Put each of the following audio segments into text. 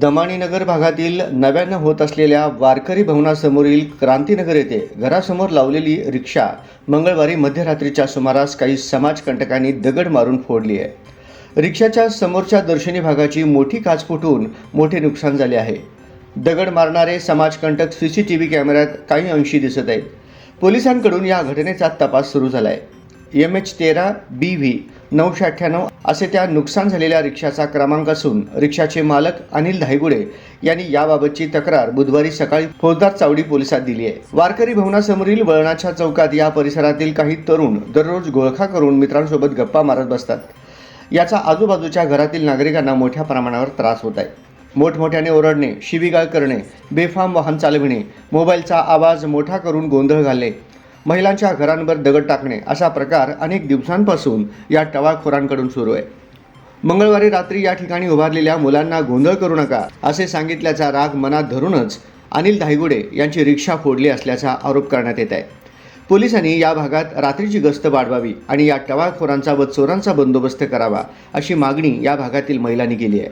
दमाणीनगर भागातील नव्यानं होत असलेल्या वारकरी भवनासमोरील क्रांतीनगर येथे घरासमोर लावलेली रिक्षा मंगळवारी मध्यरात्रीच्या सुमारास काही समाजकंटकांनी दगड मारून फोडली आहे. रिक्षाच्या समोरच्या दर्शनी भागाची मोठी काच फुटून मोठे नुकसान झाले आहे. दगड मारणारे समाजकंटक सी सी टी व्ही कॅमेऱ्यात काही अंशी दिसत आहेत. पोलिसांकडून या घटनेचा तपास सुरू झाला आहे एम एच तेरा बी व्ही नऊशे अठ्ठ्याण्णव असे त्या नुकसान झालेल्या रिक्षाचा क्रमांक असून रिक्षाचे मालक अनिल धायगुडे यांनी याबाबतची तक्रार बुधवारी सकाळी फौजदार चावडी पोलिसात दिली आहे. वारकरी भवनासमोरील वळणाच्या चौकात या परिसरातील काही तरुण दररोज गोळखा करून मित्रांसोबत गप्पा मारत बसतात. याचा आजूबाजूच्या घरातील नागरिकांना मोठ्या प्रमाणावर त्रास होत आहे. मोठमोठ्याने ओरडणे शिवीगाळ करणे बेफाम वाहन चालविणे मोबाईलचा आवाज मोठा करून गोंधळ घालणे महिलांच्या घरांवर दगड टाकणे असा प्रकार अनेक दिवसांपासून या टवाळखोरांकडून सुरू आहे. मंगळवारी रात्री या ठिकाणी उभारलेल्या मुलांना गोंधळ करू नका असे सांगितल्याचा राग मनात धरूनच अनिल धायगुडे यांची रिक्षा फोडली असल्याचा आरोप करण्यात येत आहे. पोलिसांनी या भागात रात्रीची गस्त वाढवावी आणि या टवाळखोरांचा व चोरांचा बंदोबस्त करावा अशी मागणी या भागातील महिलांनी केली आहे.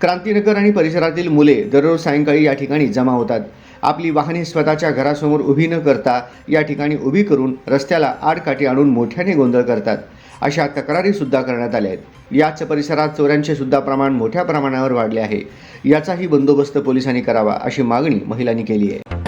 क्रांतीनगर आणि परिसरातील मुले दररोज सायंकाळी या ठिकाणी जमा होतात. आपली वाहने स्वतःच्या घरासमोर उभी न करता या ठिकाणी उभी करून रस्त्याला आडकाठी आणून मोठ्याने गोंधळ करतात. अशा तक्रारीसुद्धा करण्यात आल्या आहेत. याच परिसरात चोऱ्यांचे सुद्धा प्रमाण मोठ्या प्रमाणावर वाढले आहे. याचाही बंदोबस्त पोलिसांनी करावा अशी मागणी महिलांनी केली आहे.